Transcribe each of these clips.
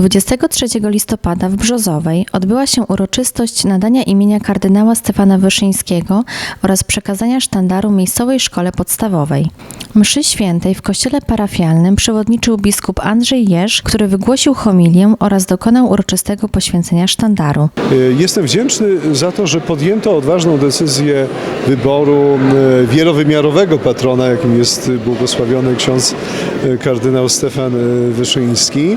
23 listopada w Brzozowej odbyła się uroczystość nadania imienia kardynała Stefana Wyszyńskiego oraz przekazania sztandaru miejscowej szkole podstawowej. Mszy świętej w kościele parafialnym przewodniczył biskup Andrzej Jerz, który wygłosił homilię oraz dokonał uroczystego poświęcenia sztandaru. Y, Jestem wdzięczny za to, że podjęto odważną decyzję wyboru y, wielowymiarowego patrona, jakim jest błogosławiony ksiądz y, kardynał Stefan Wyszyński.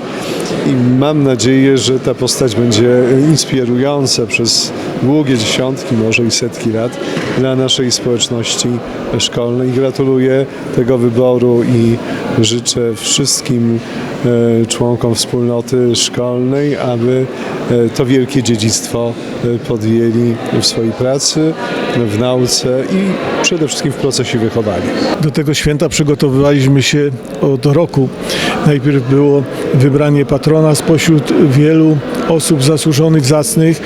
I mam nadzieję, że ta postać będzie inspirująca przez długie dziesiątki, może i setki lat dla naszej społeczności szkolnej. Gratuluję tego wyboru i życzę wszystkim członkom wspólnoty szkolnej, aby e, to wielkie dziedzictwo e, podjęli w swojej pracy, w nauce i przede wszystkim w procesie wychowania. Do tego święta przygotowywaliśmy się od roku. Najpierw było wybranie patrona spośród wielu osób zasłużonych, zacnych,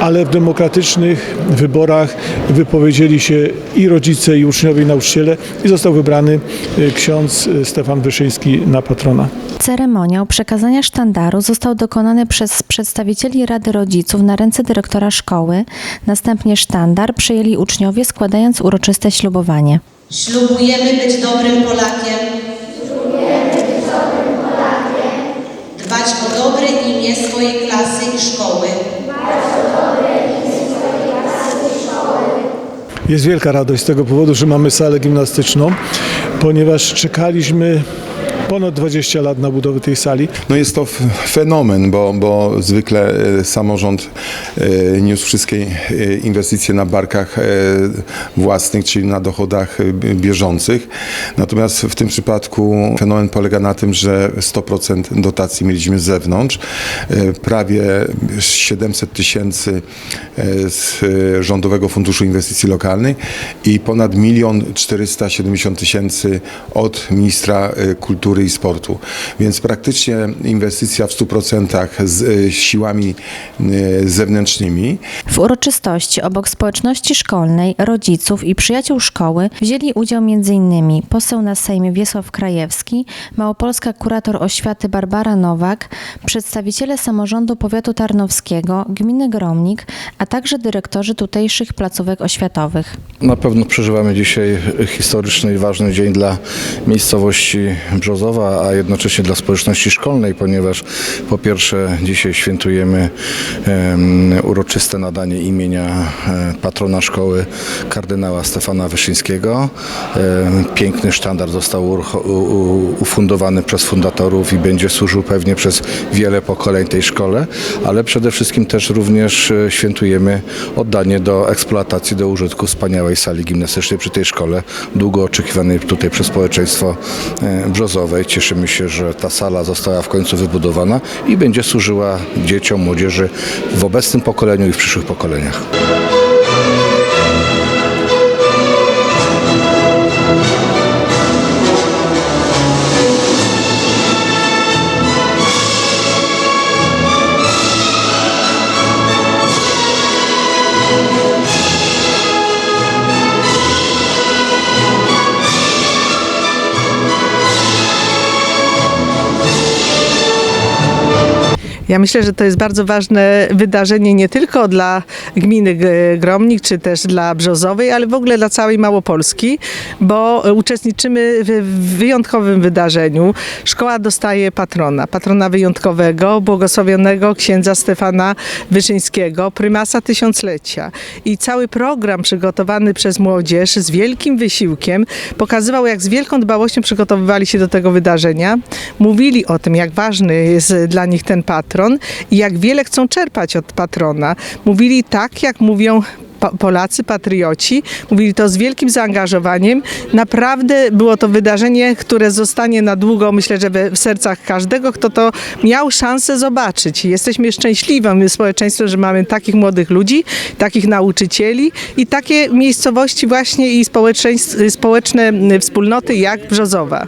ale w demokratycznych wyborach wypowiedzieli się i rodzice, i uczniowie, i nauczyciele i został wybrany e, ksiądz e, Stefan Wyszyński na patrona. Ceremoniał przekazania sztandaru został dokonany przez przedstawicieli Rady Rodziców na ręce dyrektora szkoły. Następnie sztandar przyjęli uczniowie składając uroczyste ślubowanie. Ślubujemy być dobrym Polakiem. Dbać o dobre imię swojej klasy i szkoły. Jest wielka radość z tego powodu, że mamy salę gimnastyczną, ponieważ czekaliśmy ponad 20 lat na budowę tej sali. No jest to fenomen, bo, bo zwykle e, samorząd e, niósł wszystkie e, inwestycje na barkach własnych, czyli na dochodach bieżących. Natomiast w tym przypadku fenomen polega na tym, że 100% dotacji mieliśmy z zewnątrz. Prawie 700 tysięcy z Rządowego Funduszu Inwestycji Lokalnych i ponad 1 470 tysięcy od ministra e, kultury i sportu. Więc praktycznie inwestycja w 100% z e, siłami e, zewnętrznymi. W uroczystości obok społeczności szkolnej, rodziców i przyjaciół szkoły wzięli udział m.in. poseł na Sejmie Wiesław Krajewski, małopolska kurator oświaty Barbara Nowak, przedstawiciele samorządu powiatu tarnowskiego, gminy Gromnik, a także dyrektorzy tutejszych placówek oświatowych. Na pewno przeżywamy dzisiaj historyczny i ważny dzień dla miejscowości Brzozowa, a jednocześnie dla społeczności szkolnej, ponieważ po pierwsze dzisiaj świętujemy em, uroczyste nadanie imienia e, patrona szkoły kardynała Stefana Wyszyńskiego. Piękny sztandar został ufundowany przez fundatorów i będzie służył pewnie przez wiele pokoleń tej szkole, ale przede wszystkim też również e, świętujemy oddanie do eksploatacji, do użytku wspaniałej sali gimnastycznej przy tej szkole, długo oczekiwanej tutaj przez społeczeństwo e, brzozowej. Cieszymy się, że ta sala została w końcu wybudowana i będzie służyła dzieciom, młodzieży w obecnym pokoleniu i w przyszłych pokoleniach. Ja myślę, że to jest bardzo ważne wydarzenie nie tylko dla gminy Gromnik, czy też dla Brzozowej, ale w ogóle dla całej Małopolski, bo uczestniczymy w wyjątkowym wydarzeniu. Szkoła dostaje patrona, patrona wyjątkowego, błogosławionego księdza Stefana Wyszyńskiego, prymasa tysiąclecia. I cały program przygotowany przez młodzież z wielkim wysiłkiem pokazywał, jak z wielką dbałością przygotowywali się do tego wydarzenia. Mówili o tym, jak ważny jest dla nich ten patron i jak wiele chcą czerpać od patrona. Mówili tak, jak mówią Polacy, patrioci. Mówili to z wielkim zaangażowaniem. Naprawdę było to wydarzenie, które zostanie na długo, myślę, że w sercach każdego, kto to miał szansę zobaczyć. Jesteśmy szczęśliwym społeczeństwem, że mamy takich młodych ludzi, takich nauczycieli i takie miejscowości właśnie i społeczne wspólnoty jak Brzozowa.